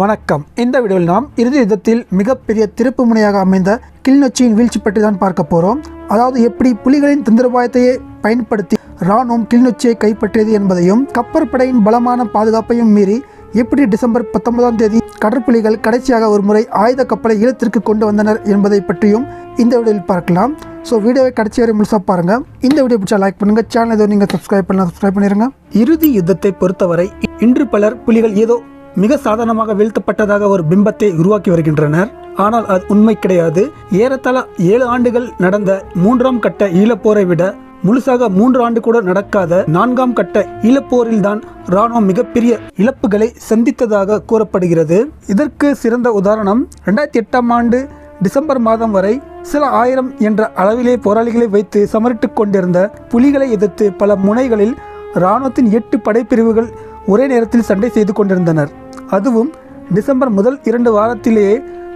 வணக்கம். இந்த வீடியோவில் நாம் இறுதி யுத்தத்தில் மிகப்பெரிய திருப்பு முனையாக அமைந்த கிளிநொச்சியின் வீழ்ச்சி பற்றி தான் பார்க்க போகிறோம் அதாவது எப்படி புலிகளின் தந்திரபாயத்தையே பயன்படுத்தி ராணுவம் கிளிநொச்சியை கைப்பற்றியது என்பதையும் கப்பற்படையின் பலமான பாதுகாப்பையும் மீறி எப்படி டிசம்பர் பத்தொன்பதாம் தேதி கடற்புலிகள் கடைசியாக ஒரு முறை ஆயுத கப்பலை ஈழத்திற்கு கொண்டு வந்தனர் என்பதை பற்றியும் இந்த வீடியோவில் பார்க்கலாம். ஸோ வீடியோவை கடைசி வரை முழுசாக பாருங்கள் இந்த வீடியோ பிடிச்சா லைக் பண்ணுங்கள் சேனல் ஏதோ நீங்கள் சப்ஸ்கிரைப் பண்ணலாம் சப்ஸ்கிரைப் பண்ணிருங்க. இறுதி யுத்தத்தை பொறுத்தவரை இன்று பலர் புலிகள் ஏதோ மிக சாதாரணமாக வீழ்த்தப்பட்டதாக ஒரு பிம்பத்தை உருவாக்கி வருகின்றனர். ஆனால் அது உண்மை கிடையாது. ஏறத்தாழ ஏழு ஆண்டுகள் நடந்த மூன்றாம் கட்ட ஈழப்போரை விட முழுசாக மூன்று ஆண்டு கூட நடக்காத நான்காம் கட்ட ஈழப்போரில் தான் ராணுவம் மிகப்பெரிய இழப்புகளை சந்தித்ததாக கூறப்படுகிறது. இதற்கு சிறந்த உதாரணம் ரெண்டாயிரத்தி எட்டாம் ஆண்டு டிசம்பர் மாதம் வரை சில ஆயிரம் என்ற அளவிலே போராளிகளை வைத்து சமரிட்டுக் கொண்டிருந்த புலிகளை எதிர்த்து பல முனைகளில் இராணுவத்தின் எட்டு படைப்பிரிவுகள் ஒரே நேரத்தில் சண்டை செய்து கொண்டிருந்தனர். அதுவும் டிசம்பர் முதல் இரண்டு வாரத்திலேயே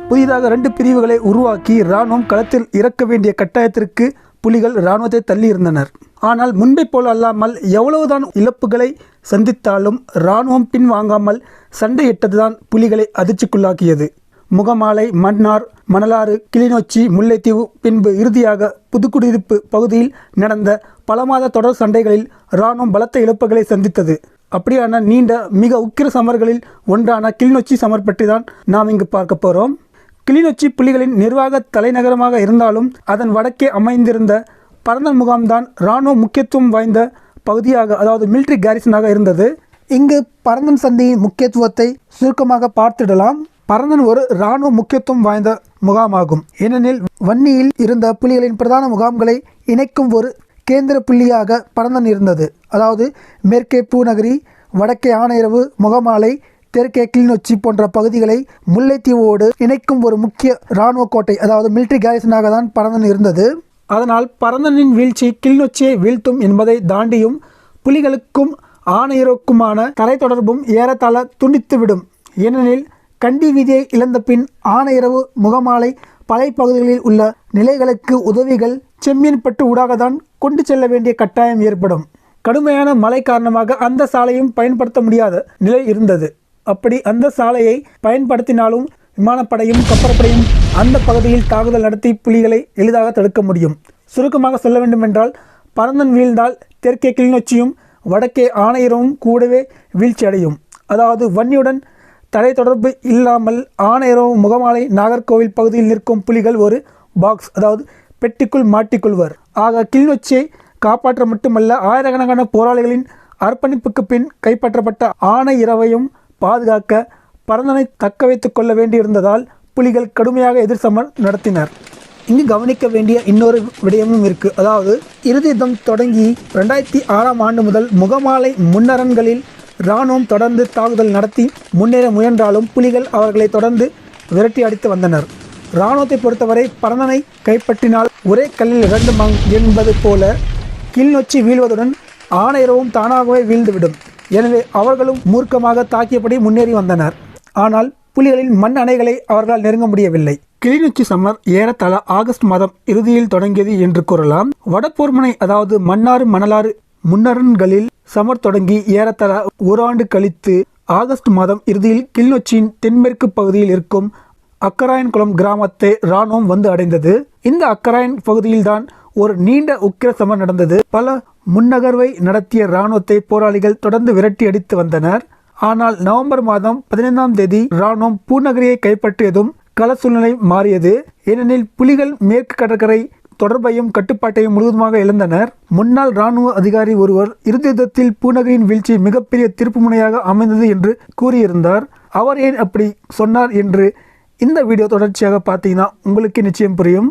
புதிதாக ரெண்டு பிரிவுகளை உருவாக்கி இராணுவம் களத்தில் இறக்க வேண்டிய கட்டாயத்திற்கு புலிகள் இராணுவத்தை தள்ளியிருந்தனர். ஆனால் முன்பை போல் அல்லாமல் எவ்வளவுதான் இழப்புகளை சந்தித்தாலும் இராணுவம் பின்வாங்காமல் சண்டையிட்டதுதான் புலிகளை அதிர்ச்சிக்குள்ளாக்கியது. முகமாலை மன்னார் மணலாறு கிளிநொச்சி முல்லைத்தீவு பின்பு இறுதியாக புதுக்குடியிருப்பு பகுதியில் நடந்த பல மாத தொடர் சண்டைகளில் இராணுவம் பலத்த இழப்புகளை சந்தித்தது. அப்படியான நீண்ட மிக உக்கிர சமர்களில் ஒன்றான கிளிநொச்சி சமர் பற்றி தான் நாம் இங்கு பார்க்க போகிறோம். கிளிநொச்சி புலிகளின் நிர்வாக தலைநகரமாக இருந்தாலும் அதன் வடக்கே அமைந்திருந்த பரந்தன் முகாம்தான் இராணுவ முக்கியத்துவம் வாய்ந்த பகுதியாக அதாவது மிலிட்ரி கேரிசனாக இருந்தது. இங்கு பரந்தன் சந்தியின் முக்கியத்துவத்தை சுருக்கமாக பார்த்திடலாம். பரந்தன் ஒரு இராணுவ முக்கியத்துவம் வாய்ந்த முகாமாகும். ஏனெனில் வன்னியில் இருந்த புலிகளின் பிரதான முகாம்களை இணைக்கும் ஒரு கேந்திர புள்ளியாக பரந்தன் இருந்தது அதாவது மேற்கே பூநகரி வடக்கே ஆணையரவு முகமாலை தெற்கே கிளிநொச்சி போன்ற பகுதிகளை முல்லைத்தீவோடு இணைக்கும் ஒரு முக்கிய இராணுவ கோட்டை அதாவது மிலிட்ரி கேரிசனாக தான் பரந்தன் இருந்தது அதனால் பரந்தனின் வீழ்ச்சி கிளிநொச்சியை வீழ்த்தும் என்பதை தாண்டியும் புலிகளுக்கும் ஆணையருக்குமான தரை தொடர்பும் ஏறத்தாழ துண்டித்துவிடும். ஏனெனில் கண்டி வீதியை இழந்த பின் ஆணையரவு முகமாலை பழைய பகுதிகளில் உள்ள நிலைகளுக்கு உதவிகள் செம்மீன்பட்டு ஊடாகத்தான் கொண்டு செல்ல வேண்டிய கட்டாயம் ஏற்படும். கடுமையான மழை காரணமாக அந்த சாலையும் பயன்படுத்த முடியாத நிலை இருந்தது. அப்படி அந்த சாலையை பயன்படுத்தினாலும் விமானப்படையும் கப்பற்படையும் அந்த பகுதியில் தாக்குதல் நடத்தி புலிகளை எளிதாக தடுக்க முடியும். சுருக்கமாக சொல்ல வேண்டுமென்றால் பரந்தன் வீழ்ந்தால் தெற்கே கிளிநொச்சியும் வடக்கே ஆணையரவும் கூடவே வீழ்ச்சி அடையும் அதாவது வன்னியுடன் தடை தொடர்பு இல்லாமல் ஆணையரவும் முகமாலை நாகர்கோவில் பகுதியில் நிற்கும் புலிகள் ஒரு பாக்ஸ் அதாவது பெட்டிக்குள் மாட்டிக்கொள்வர். ஆக கிளிநொச்சியை காப்பாற்ற மட்டுமல்ல ஆயிரக்கணக்கான போராளிகளின் அர்ப்பணிப்புக்கு பின் கைப்பற்றப்பட்ட ஆணை இரவையும் பாதுகாக்க பரந்தனை தக்க வைத்துக் கொள்ள வேண்டியிருந்ததால் புலிகள் கடுமையாக எதிர்சமர் நடத்தினர். இங்கு கவனிக்க வேண்டிய இன்னொரு விடயமும் இருக்குது அதாவது இறுதி யுத்தம் தொடங்கி ரெண்டாயிரத்தி ஆறாம் ஆண்டு முதல் முகமாலை முன்னரன்களில் இராணுவம் தொடர்ந்து தாக்குதல் நடத்தி முன்னேற முயன்றாலும் புலிகள் அவர்களை தொடர்ந்து விரட்டி அடித்து வந்தனர். இராணுவத்தை பொறுத்தவரை பரந்தனை கைப்பற்றினால் ஒரே கல்லில் இரண்டு மங் என்பது போல கிளிநொச்சி வீழ்வதுடன் ஆணையரவும் தானாகவே வீழ்ந்துவிடும். எனவே அவர்களும் மூர்க்கமாக தாக்கியபடி முன்னேறி வந்தனர். ஆனால் புலிகளின் மண் அணைகளை அவர்களால் நெருங்க முடியவில்லை. கிளிநொச்சி சம்மர் ஏறத்தாழ ஆகஸ்ட் மாதம் இறுதியில் தொடங்கியது என்று கூறலாம். வடப்போர்முனை அதாவது மன்னாறு மணலாறு முன்னரன்களில் சமர் தொடங்கி ஏறத்தாழ ஒரு ஆண்டு கழித்து ஆகஸ்ட் மாதம் இறுதியில் கிளிநொச்சியின் தென்மேற்கு பகுதியில் இருக்கும் அக்கராயன்குளம் கிராமத்தை இராணுவம் வந்து அடைந்தது. இந்த அக்கராயன் பகுதியில்தான் ஒரு நீண்ட உக்கிர சமர் நடந்தது. பல முன்னகர்வை நடத்திய இராணுவத்தை போராளிகள் தொடர்ந்து விரட்டி அடித்து வந்தனர். ஆனால் நவம்பர் மாதம் பதினைந்தாம் தேதி இராணுவம் பூநகரியை கைப்பற்றியதும் கள சூழ்நிலை மாறியது. ஏனெனில் புலிகள் மேற்கு கடற்கரை தொடர்பையும் கட்டுப்பாட்டையும் முழுவதுமாக இழந்தனர். முன்னாள் இராணுவ அதிகாரி ஒருவர் இறுதி பூநகரின் வீழ்ச்சி மிகப்பெரிய திருப்பு முனையாக அமைந்தது என்று கூறியிருந்தார். அவர் ஏன் அப்படி சொன்னார் என்று இந்த வீடியோ தொடர்ச்சியாக பார்த்தீங்கன்னா உங்களுக்கு நிச்சயம் புரியும்.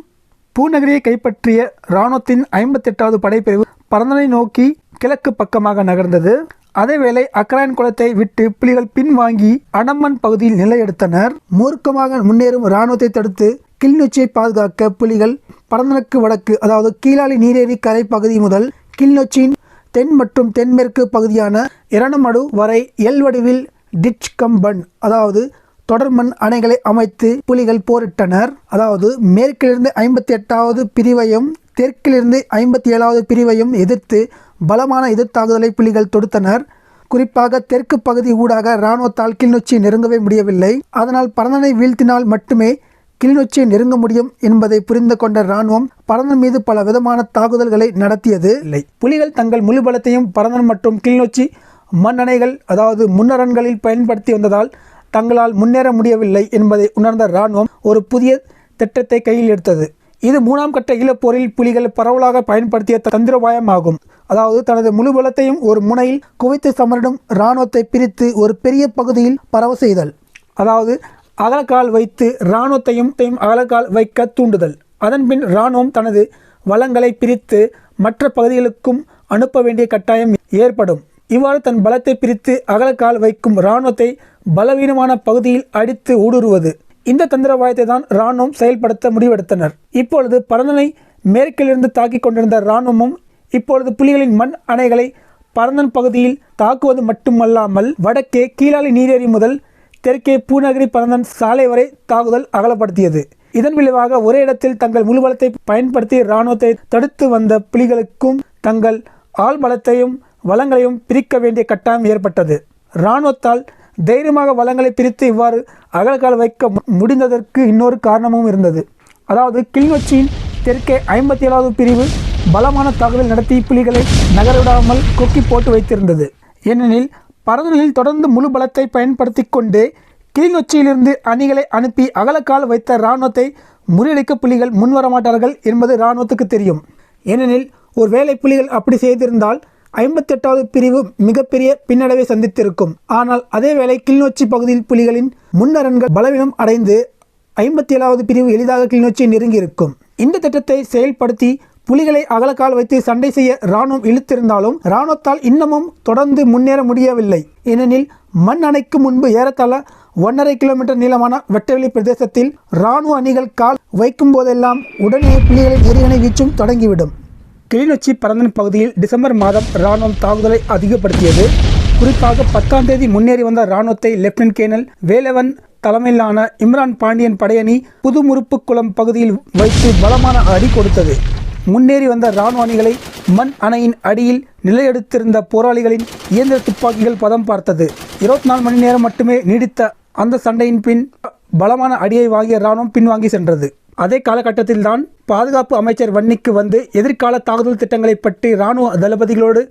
பூநகரியை கைப்பற்றிய இராணுவத்தின் ஐம்பத்தெட்டாவது படைப்பிரிவு பரந்தனை நோக்கி கிழக்கு பக்கமாக நகர்ந்தது. அதேவேளை அக்கராயன் குளத்தை விட்டு புலிகள் பின்வாங்கி அடம்பன் பகுதியில் நிலையெடுத்தனர். மூர்க்கமாக முன்னேறும் இராணுவத்தை தடுத்து கிளிநொச்சியை பாதுகாக்க புலிகள் பரந்தனுக்கு வடக்கு அதாவது கீழாளி நீரேரி கரை பகுதி முதல் கிளிநொச்சியின் தென் மற்றும் தென்மேற்கு பகுதியான இரணமடு வரை எல் வடிவில் டிச் கம்பன் அதாவது தொடர்மண் அணைகளை அமைத்து புலிகள் போரிட்டனர். அதாவது மேற்கிலிருந்து ஐம்பத்தி எட்டாவது பிரிவையும் தெற்கிலிருந்து ஐம்பத்தி ஏழாவது பிரிவையும் எதிர்த்து பலமான எதிர்த்தாக்குதலை புலிகள் தொடுத்தனர். குறிப்பாக தெற்கு பகுதி ஊடாக இராணுவத்தால் கிளிநொச்சி நெருங்கவே முடியவில்லை. அதனால் பரந்தனை வீழ்த்தினால் மட்டுமே கிளிநொச்சியை நெருங்க முடியும் என்பதை புரிந்து கொண்ட இராணுவம் பரந்தன் மீது பல விதமான தாக்குதல்களை நடத்தியது. இல்லை. புலிகள் தங்கள் முழு பலத்தையும் பரந்தன் மற்றும் கிளிநொச்சி மண்ணணைகள் அதாவது முன்னரண்களில் பயன்படுத்தி வந்ததால் தங்களால் முன்னேற முடியவில்லை என்பதை உணர்ந்த இராணுவம் ஒரு புதிய திட்டத்தை கையில் எடுத்தது. இது மூணாம் கட்ட ஈழப்போரில் புலிகள் பரவலாக பயன்படுத்திய தந்திரோபாயமாகும். அதாவது தனது முழு பலத்தையும் ஒரு முனையில் குவைத்து சமரிடும் இராணுவத்தை பிரித்து ஒரு பெரிய பகுதியில் பரவ செய்தல். அதாவது அகலக்கால் வைத்து இராணுவத்தையும் தையும் அகலக்கால் வைக்க தூண்டுதல். அதன்பின் இராணுவம் தனது வளங்களை பிரித்து மற்ற பகுதிகளுக்கும் அனுப்ப வேண்டிய கட்டாயம் ஏற்படும். இவ்வாறு தன் பலத்தை பிரித்து அகலக்கால் வைக்கும் இராணுவத்தை பலவீனமான பகுதியில் அடித்து ஊடுருவது. இந்த தந்திரவாயத்தை தான் இராணுவம் செயல்படுத்த முடிவெடுத்தனர். இப்பொழுது பரந்தனை மேற்கிலிருந்து தாக்கிக் கொண்டிருந்த இராணுவமும் இப்பொழுது புலிகளின் மண் அணைகளை பரந்தன் பகுதியில் தாக்குவது மட்டுமல்லாமல் வடக்கே கீழாளி நீரேறி முதல் தெற்கே பூநகரி பரந்தன் சாலை வரை தாக்குதல் அகலப்படுத்தியது. இதன் விளைவாக ஒரே இடத்தில் தங்கள் முழு பலத்தை பயன்படுத்தி இராணுவத்தை தடுத்து வந்த புலிகளுக்கும் தங்கள் ஆள் பலத்தையும் வளங்களையும் பிரிக்க வேண்டிய கட்டாயம் ஏற்பட்டது. இராணுவத்தால் தைரியமாக வளங்களை பிரித்து இவ்வாறு அகலக்கால் வைக்க மு- முடிந்ததற்கு இன்னொரு காரணமும் இருந்தது. அதாவது கிளிநொச்சியின் தெற்கே ஐம்பத்தி ஏழாவது பிரிவு பலமான தாக்குதல் நடத்தி புலிகளை நகரவிடாமல் கொக்கி போட்டு வைத்திருந்தது. ஏனெனில் பரந்தனில் தொடர்ந்து முழு பலத்தை பயன்படுத்தி கொண்டு கிளிநொச்சியிலிருந்து அணிகளை அனுப்பி அகலக்கால் வைத்த இராணுவத்தை முறியடிக்க புலிகள் முன்வரமாட்டார்கள் என்பது இராணுவத்துக்கு தெரியும். ஏனெனில் ஒருவேளை புலிகள் அப்படி செய்திருந்தால் ஐம்பத்தெட்டாவது பிரிவு மிகப்பெரிய பின்னடைவை சந்தித்திருக்கும். ஆனால் அதேவேளை கிளிநொச்சி பகுதியில் புலிகளின் முன்னரன்கள் பலவீனம் அடைந்து ஐம்பத்தி ஏழாவது பிரிவு எளிதாக கிளிநொச்சியை நெருங்கியிருக்கும். இந்த திட்டத்தை செயல்படுத்தி புலிகளை அகலக்கால் வைத்து சண்டை செய்ய ராணுவம் இழுத்திருந்தாலும் இராணுவத்தால் இன்னமும் தொடர்ந்து முன்னேற முடியவில்லை. ஏனெனில் மண் அணைக்கு முன்பு ஏறத்தாழ ஒன்றரை கிலோமீட்டர் நீளமான வெட்டவெளி பிரதேசத்தில் இராணுவ அணிகள் கால் வைக்கும் போதெல்லாம் உடனே புலிகளின் எரிகணை வீச்சும் தொடங்கிவிடும். கிளிநொச்சி பரந்தன் பகுதியில் டிசம்பர் மாதம் இராணுவம் தாக்குதலை அதிகப்படுத்தியது. குறிப்பாக பத்தாம் தேதி முன்னேறி வந்த இராணுவத்தை லெப்டினன்ட் கேர்னல் வேலவன் தலைமையிலான இம்ரான் பாண்டியன் படையணி புதுமுறுப்பு குளம் பகுதியில் வைத்து பலமான அடி கொடுத்தது. முன்னேறி வந்த இராணுவ அணிகளை மண் அணையின் அடியில் நிலையெடுத்திருந்த போராளிகளின் இயந்திர துப்பாக்கிகள் பதம் பார்த்தது. இருபத்தி நாலு மணி நேரம் மட்டுமே நீடித்த அந்த சண்டையின் பின் பலமான அடியை வாங்கிய இராணுவம் பின்வாங்கி சென்றது. அதே காலகட்டத்தில்தான் பாதுகாப்பு அமைச்சர் வன்னிக்கு வந்து எதிர்கால தாக்குதல் திட்டங்களை பற்றி இராணுவ தளபதிகளோடு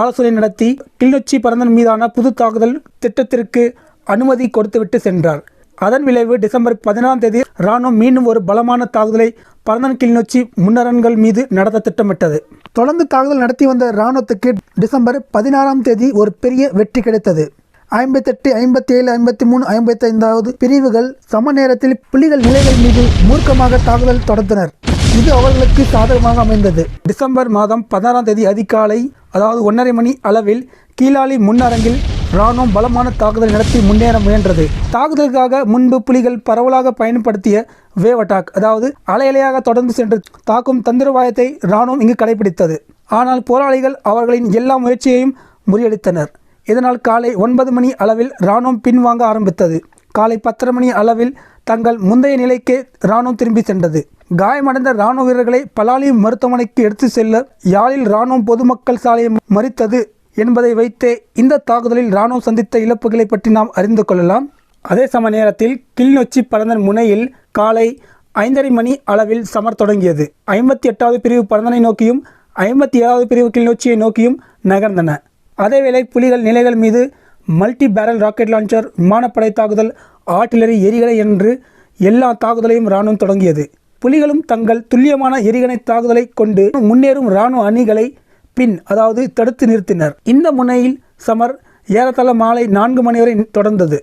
ஆலோசனை நடத்தி கிளிநொச்சி பரந்தன் மீதான புது தாக்குதல் திட்டத்திற்கு அனுமதி கொடுத்துவிட்டு சென்றார். அதன் விளைவு டிசம்பர் பதினாறாம் தேதி ராணுவம் மீண்டும் ஒரு பலமான தாக்குதலை பரந்தன் கிளிநொச்சி முன்னரன்கள் மீது நடத்த திட்டமிட்டது. தொடர்ந்து தாக்குதல் நடத்தி வந்த இராணுவத்துக்கு டிசம்பர் பதினாறாம் தேதி ஒரு பெரிய வெற்றி கிடைத்தது. ஐம்பத்தெட்டு ஐம்பத்தி ஏழு ஐம்பத்தி மூணு ஐம்பத்தி ஐந்தாவது பிரிவுகள் சம நேரத்தில் புலிகள் நிலைகள் மீது மூர்க்கமாக தாக்குதல் தொடர்ந்தனர். இது அவர்களுக்கு சாதகமாக அமைந்தது. டிசம்பர் மாதம் பதினாறாம் தேதி அதிகாலை அதாவது ஒன்றரை மணி அளவில் கீழாளி முன்னரங்கில் இராணுவம் பலமான தாக்குதல் நடத்தி முன்னேற முயன்றது. தாக்குதலுக்காக முன்பு புலிகள் பரவலாக பயன்படுத்திய வேவ் அட்டாக் அதாவது அலையலையாக தொடர்ந்து சென்று தாக்கும் தந்திரவாயத்தை இராணுவம் இங்கு கடைபிடித்தது. ஆனால் போராளிகள் அவர்களின் எல்லா முயற்சியையும் முறியடித்தனர். இதனால் காலை ஒன்பது மணி அளவில் இராணுவம் பின்வாங்க ஆரம்பித்தது. காலை பத்தரை மணி அளவில் தங்கள் முந்தைய நிலைக்கே இராணுவம் திரும்பி சென்றது. காயமடைந்த இராணுவ வீரர்களை பலாலி மருத்துவமனைக்கு எடுத்து செல்ல யாழில் இராணுவம் பொதுமக்கள் சாலையை மறித்தது என்பதை வைத்தே இந்த தாக்குதலில் இராணுவம் சந்தித்த இழப்புகளை பற்றி நாம் அறிந்து கொள்ளலாம். அதே சம நேரத்தில் கிளிநொச்சி பரந்தன் முனையில் காலை ஐந்தரை மணி அளவில் சமர் தொடங்கியது. ஐம்பத்தி எட்டாவது பிரிவு பரந்தனை நோக்கியும் ஐம்பத்தி ஏழாவது பிரிவு கிளிநொச்சியை நோக்கியும் நகர்ந்தன. அதேவேளை புலிகள் நிலைகள் மீது மல்டி பேரல் ராக்கெட் லான்ச்சர் விமானப்படை தாக்குதல் ஆர்டிலரி எரிகணை என்று எல்லா தாக்குதலையும் இராணுவம் தொடங்கியது. புலிகளும் தங்கள் துல்லியமான எரிகணை தாக்குதலை கொண்டு முன்னேறும் இராணுவ அணிகளை பின் அதாவது தடுத்து நிறுத்தினர். இந்த முனையில் சமர் ஏறத்தாழ மாலை நான்கு மணி வரை தொடர்ந்தது.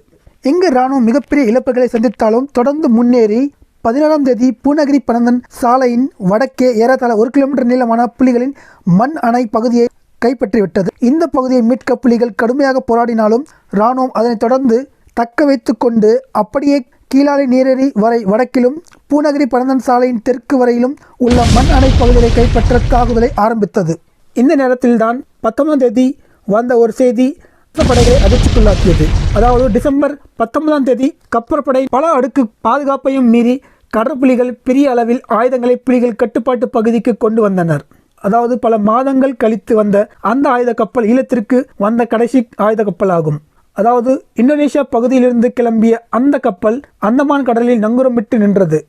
இங்கு இராணுவம் மிகப்பெரிய இழப்புகளை சந்தித்தாலும் தொடர்ந்து முன்னேறி பதினாறாம் தேதி பூநகரி பனந்தன் சாலையின் வடக்கே ஏறத்தாழ ஒரு கிலோமீட்டர் நீளமான புலிகளின் மண் அணை பகுதியை கைப்பற்றிவிட்டது. இந்த பகுதியை மீட்க புலிகள் கடுமையாக போராடினாலும் இராணுவம் அதனைத் தொடர்ந்து தக்க வைத்து கொண்டு அப்படியே கீழாலை நீரேறி வரை வடக்கிலும் பூநகரி பனந்தன் சாலையின் தெற்கு வரையிலும் உள்ள மண் அணை பகுதிகளை கைப்பற்ற தாக்குதலை ஆரம்பித்தது. இந்த நேரத்தில்தான் பத்தொன்பதாம் தேதி வந்த ஒரு செய்தி படைகளை அதிர்ச்சிக்குள்ளாக்கியது. அதாவது டிசம்பர் பத்தொன்பதாம் தேதி கப்பற்படை பல அடுக்கு பாதுகாப்பையும் மீறி கடற்புலிகள் பெரிய அளவில் ஆயுதங்களை புலிகள் கட்டுப்பாட்டு பகுதிக்கு கொண்டு வந்தனர். அதாவது பல மாதங்கள் கழித்து வந்த அந்த ஆயுத கப்பல் ஈழத்திற்கு வந்த கடைசி ஆயுத கப்பல் ஆகும் அதாவது இந்தோனேஷியா பகுதியிலிருந்து கிளம்பிய அந்த கப்பல் அந்தமான் கடலில் நங்குரமிட்டு நின்றது.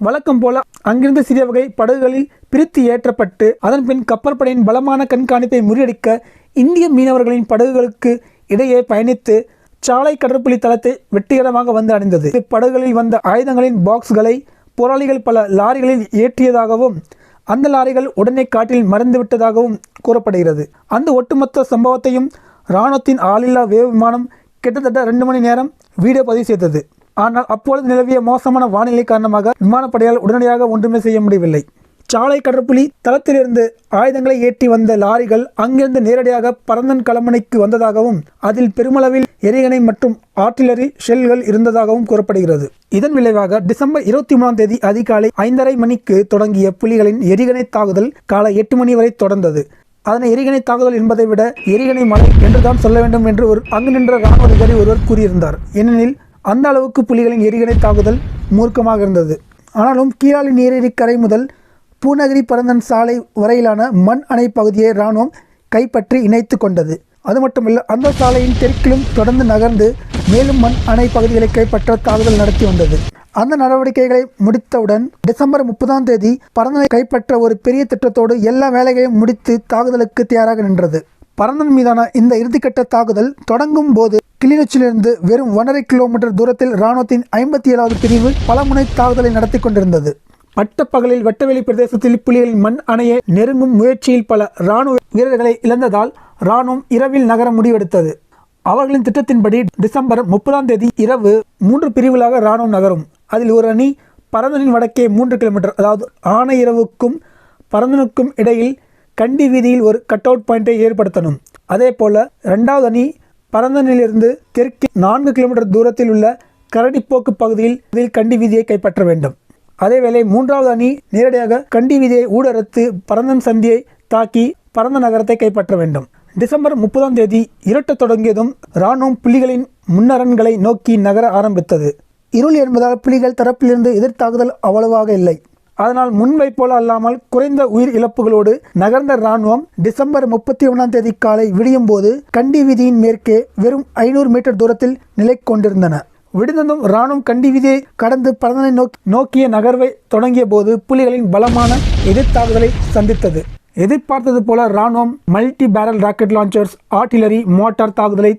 வழக்கம் போல அங்கிருந்து சிறிய வகை படகுகளில் பிரித்து ஏற்றப்பட்டு அதன் பின் கப்பற்படையின் பலமான கண்காணிப்பை முறியடிக்க இந்திய மீனவர்களின் படகுகளுக்கு இடையே பயணித்து சாலை கடற்புலி தளத்தை வெற்றிகரமாக வந்து அடைந்தது படகுகளில் வந்த ஆயுதங்களின் பாக்ஸ்களை போராளிகள் பல லாரிகளில் ஏற்றியதாகவும் அந்த லாரிகள் உடனே காட்டில் மறைந்துவிட்டதாகவும் கூறப்படுகிறது. அந்த ஒட்டுமொத்த சம்பவத்தையும் இராணுவத்தின் ஆளில்லா வேவு விமானம் கிட்டத்தட்ட ரெண்டு மணி நேரம் வீடியோ பதிவு செய்தது. ஆனால் அப்பொழுது நிலவிய மோசமான வானிலை காரணமாக விமானப்படையால் உடனடியாக ஒன்றுமே செய்ய முடியவில்லை. சாலை கடற்புலி தளத்திலிருந்து ஆயுதங்களை ஏற்றி வந்த லாரிகள் அங்கிருந்து நேரடியாக பரந்தன் களமனைக்கு வந்ததாகவும் அதில் பெருமளவில் எரிகணை மற்றும் ஆர்டிலரி ஷெல்கள் இருந்ததாகவும் கூறப்படுகிறது. இதன் விளைவாக டிசம்பர் இருபத்தி மூணாம் தேதி அதிகாலை ஐந்தரை மணிக்கு தொடங்கிய புலிகளின் எரிகணை தாக்குதல் காலை எட்டு மணி வரை தொடர்ந்தது. அதனை எரிகணை தாக்குதல் என்பதை விட எரிகணை மலை என்றுதான் சொல்ல வேண்டும் என்று ஒரு அங்கு நின்ற ராணுவ அதிகாரி ஒருவர் கூறியிருந்தார். ஏனெனில் அந்த அளவுக்கு புலிகளின் எரிகணை தாக்குதல் மூர்க்கமாக இருந்தது. ஆனாலும் கீழாளி நீரேரி கரை முதல் பூநகரி பரந்தன் சாலை வரையிலான மண் அணை பகுதியை இராணுவம் கைப்பற்றி இணைத்து கொண்டது. அது மட்டுமல்ல அந்த சாலையின் தெற்கிலும் தொடர்ந்து நகர்ந்து மேலும் மண் அணை பகுதிகளை கைப்பற்ற தாக்குதல் நடத்தி வந்தது. அந்த நடவடிக்கைகளை முடித்தவுடன் டிசம்பர் முப்பதாம் தேதி பரந்தனை கைப்பற்ற ஒரு பெரிய திட்டத்தோடு எல்லா வேலைகளையும் முடித்து தாக்குதலுக்கு தயாராக நின்றது. பரந்தன் மீதான இந்த இறுதிக்கட்ட தாக்குதல் தொடங்கும் போது கிளிநொச்சியிலிருந்து வெறும் ஒன்றரை கிலோமீட்டர் தூரத்தில் இராணுவத்தின் ஐம்பத்தி ஏழாவது பிரிவு பலமுனை தாக்குதலை நடத்தி கொண்டிருந்தது. பட்டப்பகலில் வெட்டவெளி பிரதேசத்தில் புலிகளின் மண் அணையை நெருங்கும் முயற்சியில் பல இராணுவ வீரர்களை இழந்ததால் இராணுவம் இரவில் நகர முடிவெடுத்தது. அவர்களின் திட்டத்தின்படி டிசம்பர் முப்பதாம் தேதி இரவு மூன்று பிரிவுகளாக இராணுவம் நகரும். அதில் ஒரு அணி பரந்தனின் வடக்கே மூன்று கிலோமீட்டர் அதாவது ஆணையிரவுக்கும் பரந்தனுக்கும் இடையில் கண்டி வீதியில் ஒரு கட் அவுட் பாயிண்டை ஏற்படுத்தணும். அதே போல இரண்டாவது அணி பரந்தனிலிருந்து தெற்கே நான்கு கிலோமீட்டர் தூரத்தில் உள்ள கரடிப்போக்கு பகுதியில் இதில் கண்டி வீதியை கைப்பற்ற வேண்டும். அதேவேளை மூன்றாவது அணி நேரடியாக கண்டி விதியை ஊடறுத்து பரந்தன் சந்தியை தாக்கி பரந்த நகரத்தை கைப்பற்ற வேண்டும். டிசம்பர் முப்பதாம் தேதி இருட்டத் தொடங்கியதும் இராணுவம் புலிகளின் முன்னரண்களை நோக்கி நகர ஆரம்பித்தது. இருள் என்பதால் புலிகள் தரப்பிலிருந்து எதிர்த்தாக்குதல் அவ்வளவாக இல்லை. அதனால் முன்பை போல அல்லாமல் குறைந்த உயிர் இழப்புகளோடு நகர்ந்த இராணுவம் டிசம்பர் முப்பத்தி ஒன்றாம் தேதி காலை விடியும் போது கண்டி வீதியின் மேற்கே வெறும் ஐநூறு மீட்டர் தூரத்தில் நிலை கொண்டிருந்தன விடுந்ததும் இராணுவம் கண்டி கடந்து பரந்தனை நோக்கி நோக்கிய நகர்வை தொடங்கிய போது புலிகளின் பலமான எதிர்த்தாக்குதலை சந்தித்தது. எதிர்பார்த்தது போல இராணுவம் multi barrel rocket launchers artillery mortar தாக்குதலை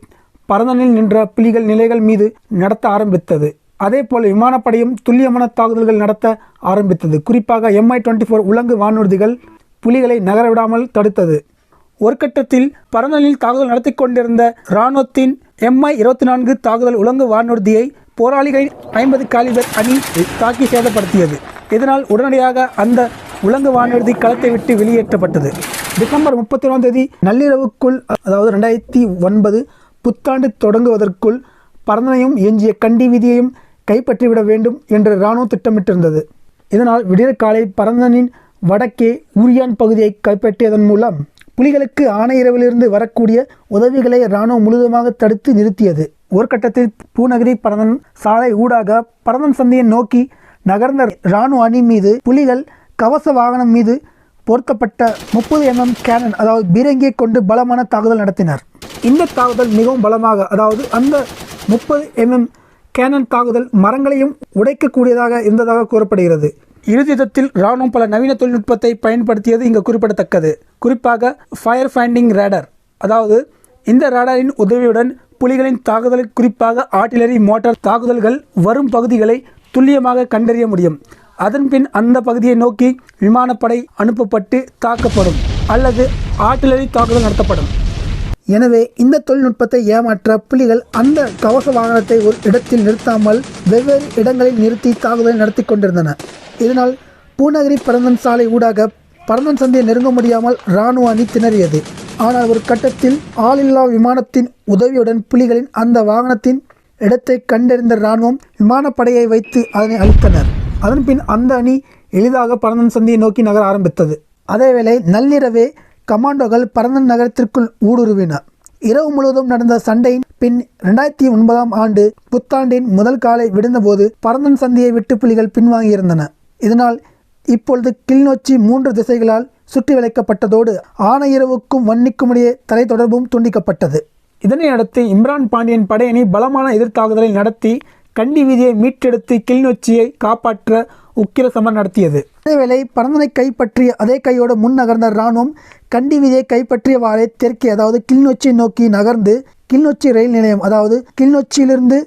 பரந்தனில் நின்ற புலிகள் நிலைகள் மீது நடத்த ஆரம்பித்தது. அதே போல விமானப்படையும் துல்லியமான தாக்குதல்கள் நடத்த ஆரம்பித்தது. குறிப்பாக எம்ஐ டுவெண்ட்டி ஃபோர் உலங்கு வானூர்திகள் புலிகளை நகரவிடாமல் தடுத்தது. ஒரு கட்டத்தில் பரந்தனில் தாக்குதல் நடத்தி கொண்டிருந்த இராணுவத்தின் எம்ஐ இருபத்தி நான்கு தாக்குதல் உலங்கு வானூர்தியை போராளிகளின் ஐம்பது காலிபர் அணி தாக்கி சேதப்படுத்தியது. இதனால் உடனடியாக அந்த உலங்கு வானூர்தி களத்தை விட்டு வெளியேற்றப்பட்டது. டிசம்பர் முப்பத்தி ஒன்றாம் தேதி நள்ளிரவுக்குள் அதாவது ரெண்டாயிரத்தி ஒன்பது புத்தாண்டு தொடங்குவதற்குள் பரந்தனையும் எஞ்சிய கண்டி வீதியையும் கைப்பற்றிவிட வேண்டும் என்று இராணுவம் திட்டமிட்டிருந்தது. இதனால் விடியற்காலை பரந்தனின் வடக்கே ஊரியான் பகுதியை கைப்பற்றியதன் மூலம் புலிகளுக்கு ஆணையரவிலிருந்து வரக்கூடிய உதவிகளை இராணுவம் முழுவதுமாக தடுத்து நிறுத்தியது. ஒரு கட்டத்தில் பூநகரி பரதன் சாலை ஊடாக பரதன் சந்தையை நோக்கி நகர்ந்த இராணுவ அணி மீது புலிகள் கவச வாகனம் மீது பொருத்தப்பட்ட முப்பது எம்எம் கேனன் அதாவது பீரங்கியை கொண்டு பலமான தாக்குதல் நடத்தினர். இந்த தாக்குதல் மிகவும் பலமாக அதாவது அந்த முப்பது எம்எம் கேனன் தாக்குதல் மரங்களையும் உடைக்கக்கூடியதாக இருந்ததாக கூறப்படுகிறது. இறுதிதத்தில் இராணுவம் பல நவீன தொழில்நுட்பத்தை பயன்படுத்தியது இங்கு குறிப்பிடத்தக்கது. குறிப்பாக ஃபயர் ஃபைண்டிங் ரேடர் அதாவது இந்த ரேடரின் உதவியுடன் புலிகளின் தாக்குதல் குறிப்பாக ஆர்டிலரி மோட்டார் தாக்குதல்கள் வரும் பகுதிகளை துல்லியமாக கண்டறிய முடியும். அதன்பின் அந்த பகுதியை நோக்கி விமானப்படை அனுப்பப்பட்டு தாக்கப்படும் அல்லது ஆர்டிலரி தாக்குதல் நடத்தப்படும். எனவே இந்த தொழில்நுட்பத்தை ஏமாற்ற புலிகள் அந்த கவச வாகனத்தை ஒரு இடத்தில் நிறுத்தாமல் வெவ்வேறு இடங்களில் நிறுத்தி தாக்குதலை நடத்தி கொண்டிருந்தன. இதனால் பூநகரி பரந்தன் சாலை ஊடாக பரந்தன் சந்தையை நெருங்க முடியாமல் இராணுவ அணி திணறியது. ஆனால் ஒரு கட்டத்தில் ஆளில்லா விமானத்தின் உதவியுடன் புலிகளின் அந்த வாகனத்தின் இடத்தை கண்டறிந்த இராணுவம் விமானப்படையை வைத்து அதனை அழித்தனர். அதன்பின் அந்த அணி எளிதாக பரந்தன் சந்தையை நோக்கி நகர ஆரம்பித்தது. அதேவேளை நள்ளிரவே கமாண்டோகள் பரந்தன் நகரத்திற்குள் ஊடுருவின. இரவு முழுவதும் நடந்த சண்டையின் பின் ரெண்டாயிரத்தி ஒன்பதாம் ஆண்டு புத்தாண்டின் முதல் காலை விடுந்தபோது பரந்தன் சந்தியை விட்டு புலிகள் பின்வாங்கியிருந்தன. இதனால் இப்பொழுது கிளிநொச்சி மூன்று திசைகளால் சுற்றி வளைக்கப்பட்டதோடு ஆணையரவுக்கும் வன்னிக்கும் இடையே தரை தொடர்பும் துண்டிக்கப்பட்டது. இதனை அடுத்து இம்ரான் பாண்டியன் படையணி பலமான எதிர்த்தாக்குதலை நடத்தி கண்டி வீதியை மீட்டெடுத்து கிளிநொச்சியை காப்பாற்ற உக்கிர சமர் நடத்தியது. அதேவேளை பரந்தனை கைப்பற்றிய அதே கையோடு முன் நகர்ந்த இராணுவம் கண்டி வீதியை கைப்பற்றியவாறே தெற்கே அதாவது கிளிநொச்சியை நோக்கி நகர்ந்து கிளிநொச்சி ரயில் நிலையம் அதாவது கிளிநொச்சியிலிருந்து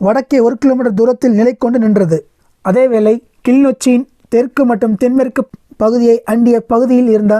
வடக்கே ஒரு கிலோமீட்டர் தூரத்தில் நிலை கொண்டு நின்றது. அதேவேளை கிளிநொச்சியின் தெற்கு மற்றும் தென்மேற்கு பகுதியை அண்டிய பகுதியில் இருந்த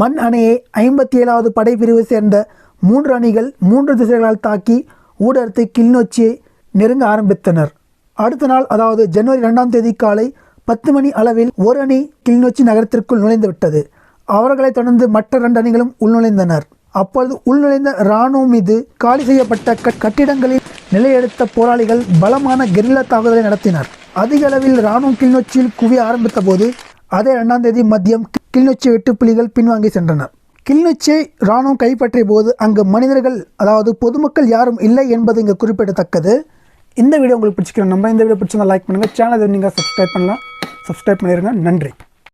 மண் அணையை ஐம்பத்தி ஏழாவது படைப்பிரிவு சேர்ந்த மூன்று அணிகள் மூன்று திசைகளால் தாக்கி ஊடறுத்து கிளிநொச்சியை நெருங்க ஆரம்பித்தனர். அடுத்த நாள் அதாவது ஜனவரி ரெண்டாம் தேதி காலை பத்து மணி அளவில் ஒரு அணி கிளிநொச்சி நகரத்திற்குள் நுழைந்து விட்டது அவர்களைத் தொடர்ந்து மற்ற இரண்டு அணிகளும் உள்நுழைந்தனர். அப்பொழுது உள்நுழைந்த இராணுவம் மீது காலி செய்யப்பட்ட கட்டிடங்களில் நிலையெடுத்த போராளிகள் பலமான கெரில்லா தாக்குதலை நடத்தினர். அதிக அளவில் இராணுவம் கிளிநொச்சியில் குவிய ஆரம்பித்த போது அதே இரண்டாம் தேதி மதியம் கிளிநொச்சி வெட்டுப்புலிகள் பின்வாங்கி சென்றனர். கிளிநொச்சியை இராணுவம் கைப்பற்றிய போது அங்கு மனிதர்கள் அதாவது பொதுமக்கள் யாரும் இல்லை என்பது இங்கு குறிப்பிடத்தக்கது. இந்த வீடியோ உங்களுக்கு பிடிச்சிக்கிறோம் நம்ம இந்த வீடியோ பிடிச்சிருந்தா லைக் பண்ணுங்கள் சேனலை நீங்கள் சப்ஸ்கிரைப் பண்ணலாம் சப்ஸ்கிரைப் பண்ணிடுங்க நன்றி.